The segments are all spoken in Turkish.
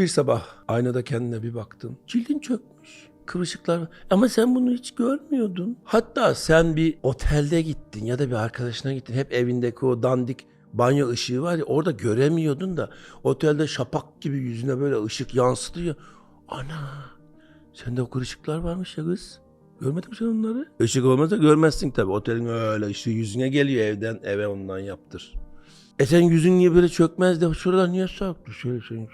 Bir sabah aynada kendine bir baktın. Cildin çökmüş. Kıvırcıklar. Ama sen bunu hiç görmüyordun. Hatta sen bir otelde gittin ya da bir arkadaşına gittin. Hep evindeki o dandik banyo ışığı var ya orada göremiyordun da otelde şapak gibi yüzüne böyle ışık yansıtıyor. Ana sende o kırışıklar varmış ya kız. Görmedin mi sen onları? Işık olmazsa görmezsin tabii. Otelin öyle ışığı yüzüne geliyor evden eve ondan yaptır. E sen yüzün niye böyle çökmez de şuralar niye sarktı? Şöyle şöyle,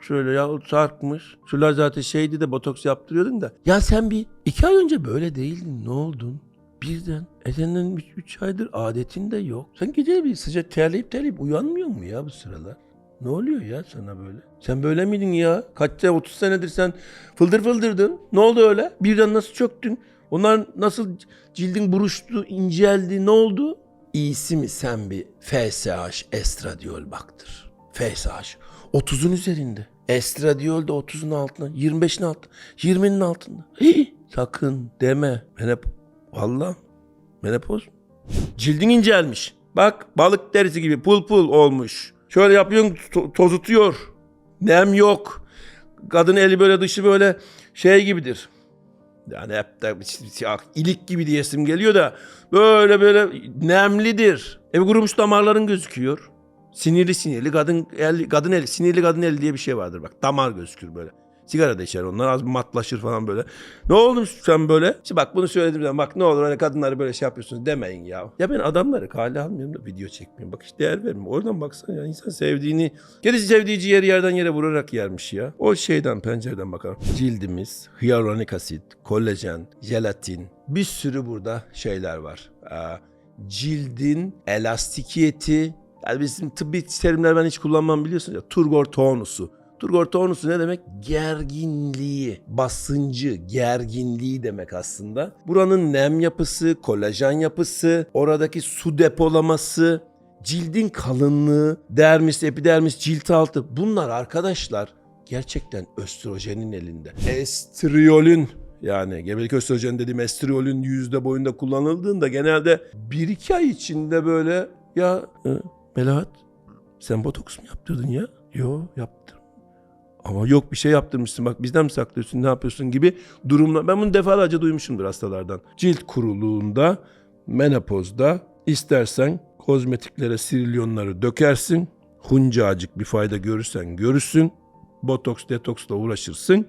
şöyle, ya sarkmış. Şuralar zaten şeydi de botoks yaptırıyordun da. Ya sen bir iki ay önce böyle değildin. Ne oldun? Birden e senden üç, üç aydır adetin de yok. Sen gece bir sıcak terleyip terleyip uyanmıyor mu ya bu sıralar? Ne oluyor ya sana böyle? Sen böyle miydin ya? Kaç sene 30 senedir sen fıldır fıldırdın. Ne oldu öyle? Birden nasıl çöktün? Onlar nasıl cildin buruştu, inceldi? Ne oldu? İyisi mi sen bir FSH estradiol baktır. FSH 30'un üzerinde. Estradiol de 30'un altında, 25'in altında, 20'nin altında. Hii, sakın deme. Menop Valla menopoz. Cildin incelmiş. Bak balık derisi gibi pul pul olmuş. Şöyle yapıyorsun to- tozutuyor. Nem yok. Kadın eli böyle dışı böyle şey gibidir. Yani hep de ilik gibi diyesim geliyor da böyle böyle nemlidir. E kurumuş damarların gözüküyor. Sinirli sinirli kadın el, kadın eli sinirli kadın eli diye bir şey vardır bak damar gözükür böyle. Sigara da içer onlar az matlaşır falan böyle. Ne oldu sen böyle? Şimdi bak bunu söyledim de bak ne olur hani kadınları böyle şey yapıyorsunuz demeyin ya. Ya ben adamları kale almıyorum da video çekmiyorum. Bak hiç değer vermiyorum. Oradan baksana ya insan sevdiğini gerisi sevdiği ciğeri yerden yere vurarak yermiş ya. O şeyden pencereden bakalım. Cildimiz, hyaluronik asit, kolajen, jelatin bir sürü burada şeyler var. Aa, cildin elastikiyeti yani bizim tıbbi terimler ben hiç kullanmam biliyorsun ya. Turgor tonusu. Turgor tonusu ne demek? Gerginliği, basıncı, gerginliği demek aslında. Buranın nem yapısı, kolajen yapısı, oradaki su depolaması, cildin kalınlığı, dermis, epidermis, cilt altı bunlar arkadaşlar gerçekten östrojenin elinde. Estriyolün yani gebelik östrojen dediğim estriyolün yüzde boyunda kullanıldığında genelde 1-2 ay içinde böyle ya Melahat sen botoks mu yaptırdın ya? Yo yaptım. Ama yok bir şey yaptırmışsın bak bizden mi saklıyorsun ne yapıyorsun gibi durumlar. Ben bunu defalarca duymuşumdur hastalardan. Cilt kuruluğunda, menopozda istersen kozmetiklere sirilyonları dökersin. Huncacık bir fayda görürsen görürsün. Botoks, detoksla uğraşırsın.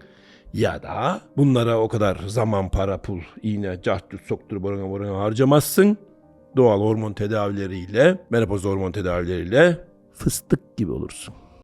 Ya da bunlara o kadar zaman, para, pul, iğne, cahçut, soktur, borana borana harcamazsın. Doğal hormon tedavileriyle, menopoz hormon tedavileriyle fıstık gibi olursun.